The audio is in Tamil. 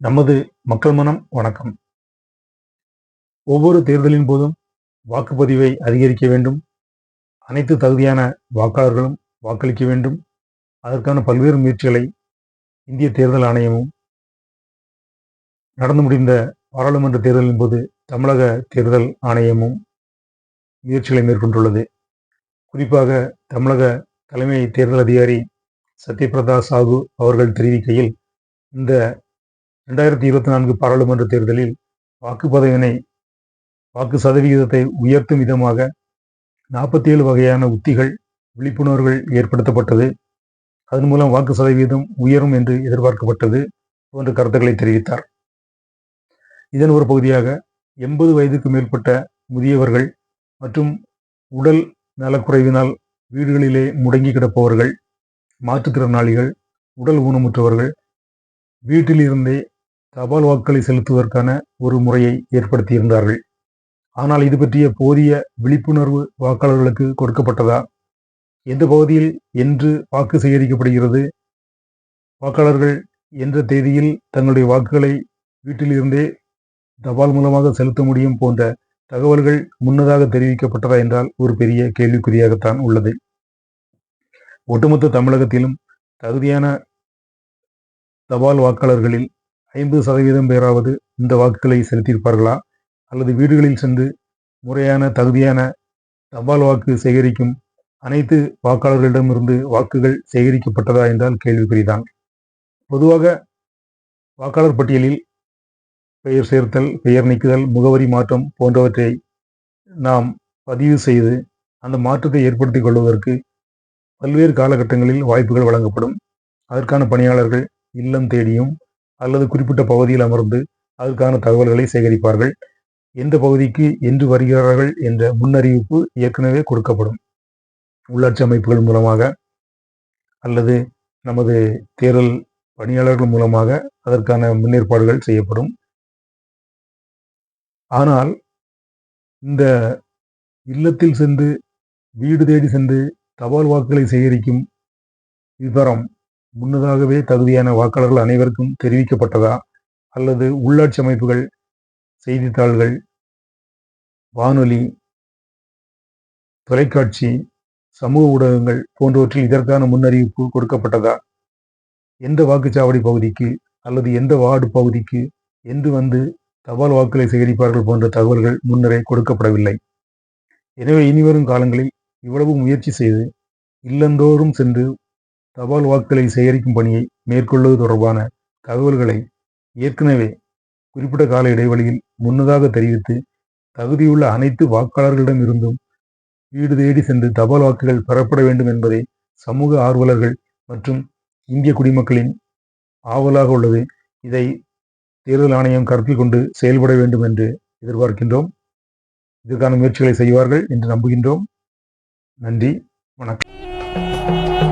நமது மக்கள் மனம் வணக்கம். ஒவ்வொரு தேர்தலின் போதும் வாக்குப்பதிவை அதிகரிக்க வேண்டும். அனைத்து தகுதியான வாக்காளர்களும் வாக்களிக்க வேண்டும். அதற்கான பல்வேறு முயற்சிகளை இந்திய தேர்தல் ஆணையமும் நடந்து முடிந்த பாராளுமன்ற தேர்தலின் போது தமிழக தேர்தல் ஆணையமும் முயற்சிகளை மேற்கொண்டுள்ளது. குறிப்பாக தமிழக தலைமை தேர்தல் அதிகாரி சத்யபிரதா சாகு அவர்கள் தெரிவிக்கையில் இந்த ரெண்டாயிரத்தி இருபத்தி நான்கு பாராளுமன்ற தேர்தலில் வாக்குப்பதிவினை வாக்கு சதவிகிதத்தை உயர்த்தும் விதமாக நாற்பத்தி ஏழு வகையான உத்திகள் விழிப்புணர்வுகள் ஏற்படுத்தப்பட்டது. அதன் மூலம் வாக்கு சதவீதம் உயரும் என்று எதிர்பார்க்கப்பட்டது போன்ற கருத்துக்களை தெரிவித்தார். இதன் ஒரு பகுதியாக எண்பது வயதுக்கு மேற்பட்ட முதியவர்கள் மற்றும் உடல் நலக்குறைவினால் வீடுகளிலே முடங்கி கிடப்பவர்கள் மாற்றுத்திறனாளிகள் உடல் ஊனமுற்றவர்கள் வீட்டிலிருந்தே தபால் வாக்குகளை செலுத்துவதற்கான ஒரு முறையை ஏற்படுத்தியிருந்தார்கள். ஆனால் இது பற்றிய போதிய விழிப்புணர்வு வாக்காளர்களுக்கு கொடுக்கப்பட்டதா? எந்த பகுதியில் என்று வாக்கு சேகரிக்கப்படுகிறது? வாக்காளர்கள் என்ற தேதியில் தங்களுடைய வாக்குகளை வீட்டிலிருந்தே தபால் மூலமாக செலுத்த முடியும் போன்ற தகவல்கள் முன்னதாக தெரிவிக்கப்பட்டதா என்றால் ஒரு பெரிய கேள்விக்குறியாகத்தான் உள்ளது. ஒட்டுமொத்த தமிழகத்திலும் தகுதியான தபால் வாக்காளர்களில் ஐம்பது சதவீதம் பேராவது இந்த வாக்குகளை செலுத்தியிருப்பார்களா? அல்லது வீடுகளில் சென்று முறையான தகுதியான தபால் வாக்கு சேகரிக்கும் அனைத்து வாக்காளர்களிடமிருந்து வாக்குகள் சேகரிக்கப்பட்டதா என்றால் கேள்விக்குறிதான். பொதுவாக வாக்காளர் பட்டியலில் பெயர் சேர்த்தல் பெயர் நீக்குதல் முகவரி மாற்றம் போன்றவற்றை நாம் பதிவு செய்து அந்த மாற்றத்தை ஏற்படுத்திக் கொள்வதற்கு பல்வேறு காலகட்டங்களில் வாய்ப்புகள் வழங்கப்படும். அதற்கான பணியாளர்கள் இல்லம் தேடியும் அல்லது குறிப்பிட்ட பகுதியில் அமர்ந்து அதற்கான தகவல்களை சேகரிப்பார்கள். எந்த பகுதிக்கு என்று வருகிறார்கள் என்ற முன்னறிவிப்பு ஏற்கனவே கொடுக்கப்படும். உள்ளாட்சி அமைப்புகள் மூலமாக அல்லது நமது தேர்தல் பணியாளர்கள் மூலமாக அதற்கான முன்னேற்பாடுகள் செய்யப்படும். ஆனால் இந்த இல்லத்தில் சென்று வீடு தேடி சென்று தபால் வாக்குகளை சேகரிக்கும் விவரம் முன்னதாகவே தகுதியான வாக்காளர்கள் அனைவருக்கும் தெரிவிக்கப்பட்டதா? அல்லது உள்ளாட்சி அமைப்புகள் செய்தித்தாள்கள் வானொலி தொலைக்காட்சி சமூக ஊடகங்கள் போன்றவற்றில் இதற்கான முன்னறிவிப்பு கொடுக்கப்பட்டதா? எந்த வாக்குச்சாவடி பகுதிக்கு அல்லது எந்த வார்டு பகுதிக்கு என்று வந்து தபால் வாக்குகளை சேகரிப்பார்கள் போன்ற தகவல்கள் முன்னரே கொடுக்கப்படவில்லை. எனவே இனிவரும் காலங்களில் இவ்வளவு முயற்சி செய்து இல்லந்தோறும் சென்று தபால் வாக்குகளை சேகரிக்கும் பணியை மேற்கொள்வது தொடர்பான தகவல்களை ஏற்கனவே குறிப்பிட்ட கால இடைவெளியில் முன்னதாக தெரிவித்து தகுதியுள்ள அனைத்து வாக்காளர்களிடமிருந்தும் வீடு தேடி சென்று தபால் வாக்குகள் பெறப்பட வேண்டும் என்பதை சமூக ஆர்வலர்கள் மற்றும் இந்திய குடிமக்களின் ஆவலாக உள்ளது. இதை தேர்தல் ஆணையம் கருத்தில் கொண்டு செயல்பட வேண்டும் என்று எதிர்பார்க்கின்றோம். இதற்கான முயற்சிகளை செய்வார்கள் என்று நம்புகின்றோம். நன்றி. வணக்கம்.